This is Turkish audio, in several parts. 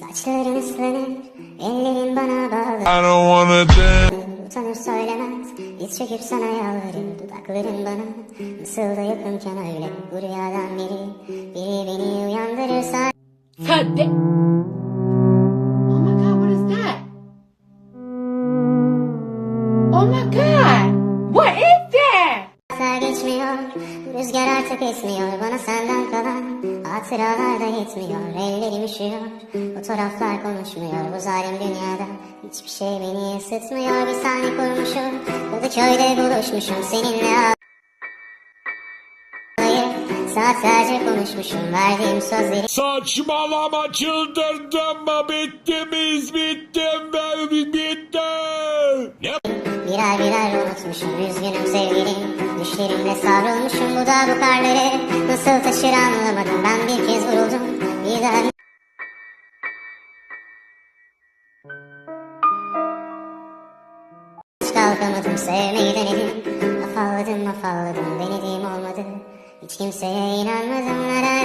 Saçların ıslanır, ellerin bana bağlı. I don't wanna dance. Utanır söylemez, diz çöküp sana yalvarır Dudakların bana nasıl da yakınken öyle. Bu rüyadan biri, biri beni uyandırırsa. Da- Oh my god, what is that? Oh my god, what is rüzgar artık esmiyor Bana senden kalan hatıralar da yetmiyor. Ellerim üşüyor, fotoğraflar konuşmuyor. Bu zalim dünyada hiçbir şey beni ısıtmıyor. Bir sahne kurmuşum, Kadıköy'de buluşmuşum. Seninle saatlerce konuşmuşum. Verdiğim sözleri Saçmalama çıldırdın mı? Bittimiz unutmuşum üzgünüm sevgilim Düşlerimle savrulmuşum bu da bu karları Nasıl taşır anlamadım ben bir kez vuruldum. Bir daha Hiç kalkamadım sevmeyi denedim. Afalladım afalladım denediğim olmadı. Hiç kimseye inanmadım La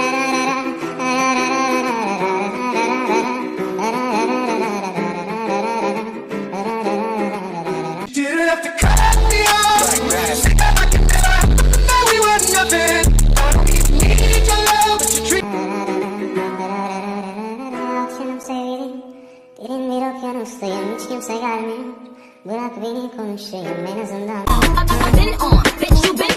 Derin bir okyanustayım Hiç kimse gelmiyor. Bırak beni konuşayım. En azından been on, bitch